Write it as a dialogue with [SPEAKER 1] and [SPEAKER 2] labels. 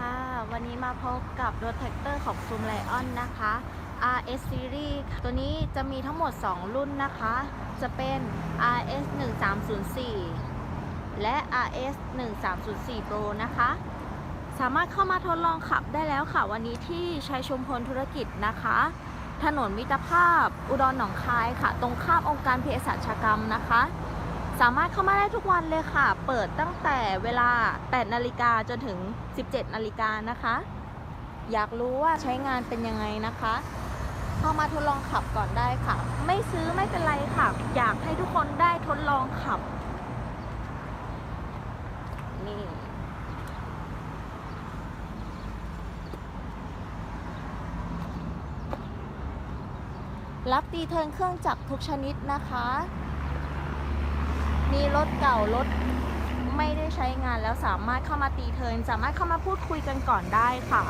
[SPEAKER 1] ค่ะ วันนี้มาพบกับรถแท็กเตอร์ของซูมไลออนนะคะ RS Series ตัวนี้จะมีทั้งหมด 2 รุ่นนะคะ จะเป็น RS 1304 และ RS 1304 Pro นะคะ สามารถเข้ามาทดลองขับได้แล้วค่ะ วันนี้ที่ชัยชุมพลธุรกิจนะคะ ถนนมิตรภาพ อุดรหนองคายค่ะ ตรงข้ามองค์การเภสัชกรรมนะคะ สามารถเข้ามาได้ทุกวันเลยค่ะ เปิดตั้งแต่เวลา 8 นาฬิกาจนถึง 17 นาฬิกานะคะ อยากรู้ว่าใช้งานเป็นยังไงนะคะ เข้ามาทดลองขับก่อนได้ค่ะ ไม่ซื้อไม่เป็นไรค่ะ อยากให้ทุกคนได้ทดลองขับ นี่รับตีเทินเครื่องจักรทุกชนิดนะคะ รถเก่ารถไม่ได้ใช้งานแล้วสามารถเข้ามาตีเทินสามารถเข้ามาพูดคุยกันก่อนได้ค่ะ